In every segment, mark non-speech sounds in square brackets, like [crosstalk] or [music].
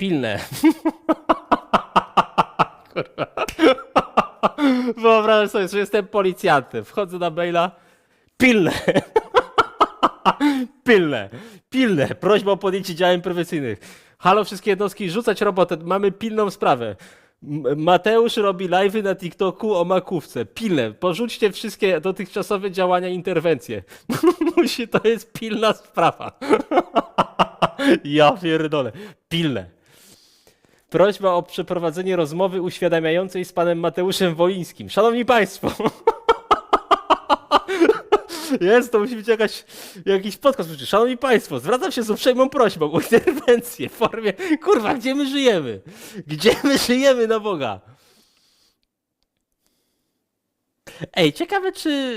Pilne. [laughs] Kurwa. Wyobrażam sobie, że jestem policjantem. Wchodzę na maila. Pilne. [laughs] Pilne. Pilne. Prośba o podjęcie działań prewencyjnych. Halo wszystkie jednostki, rzucać robotę. Mamy pilną sprawę. Mateusz robi live'y na TikToku o makówce. Pilne. Porzućcie wszystkie dotychczasowe działania, interwencje. [laughs] Musi, to jest pilna sprawa. ja pierdolę. Pilne. Prośba o przeprowadzenie rozmowy uświadamiającej z panem Mateuszem Wolińskim. Szanowni Państwo! [laughs] Jest, to musi być jakaś, jakiś podcast. Szanowni Państwo, zwracam się z uprzejmą prośbą o interwencję w formie. Kurwa, gdzie my żyjemy? Gdzie my żyjemy na Boga? Ej, ciekawe, czy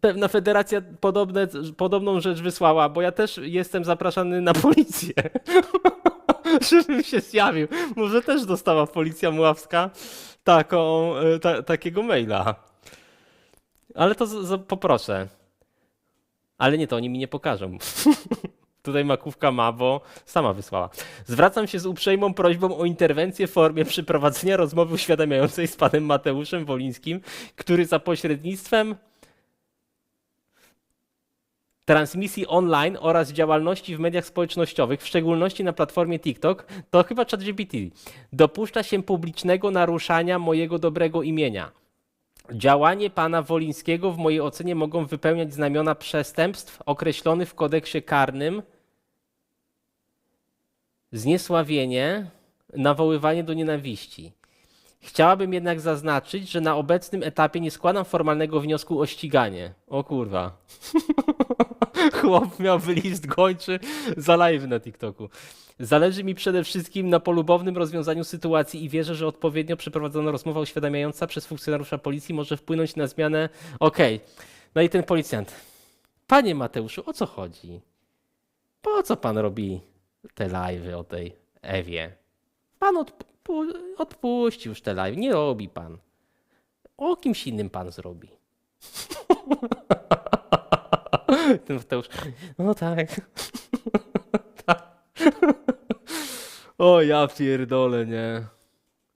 pewna federacja podobne, podobną rzecz wysłała, bo ja też jestem zapraszany na policję. [laughs] [laughs] Żebym się zjawił. Może też dostała policja muławska taką, e, ta, takiego maila. Ale to z, z, poproszę. Ale nie, to oni mi nie pokażą. [laughs] Tutaj makówka ma, bo sama wysłała. Zwracam się z uprzejmą prośbą o interwencję w formie przeprowadzenia rozmowy uświadamiającej z panem Mateuszem Wolińskim, który za pośrednictwem transmisji online oraz działalności w mediach społecznościowych, w szczególności na platformie TikTok, to chyba ChatGPT, dopuszcza się publicznego naruszania mojego dobrego imienia. Działanie pana Wolińskiego w mojej ocenie mogą wypełniać znamiona przestępstw określonych w kodeksie karnym zniesławienie, nawoływanie do nienawiści. Chciałabym jednak zaznaczyć, że na obecnym etapie nie składam formalnego wniosku o ściganie. O kurwa. [laughs] Chłop miałby list gończy za live na TikToku. Zależy mi przede wszystkim na polubownym rozwiązaniu sytuacji i wierzę, że odpowiednio przeprowadzona rozmowa uświadamiająca przez funkcjonariusza policji może wpłynąć na zmianę. Okej. No i ten policjant. Panie Mateuszu, o co chodzi? Po co pan robi te live'y o tej Ewie? Pan odpu- odpuści już te live. Nie robi pan. O kimś innym pan zrobi. [laughs] Ten Mateusz. No tak. [laughs] O ja pierdolę, nie.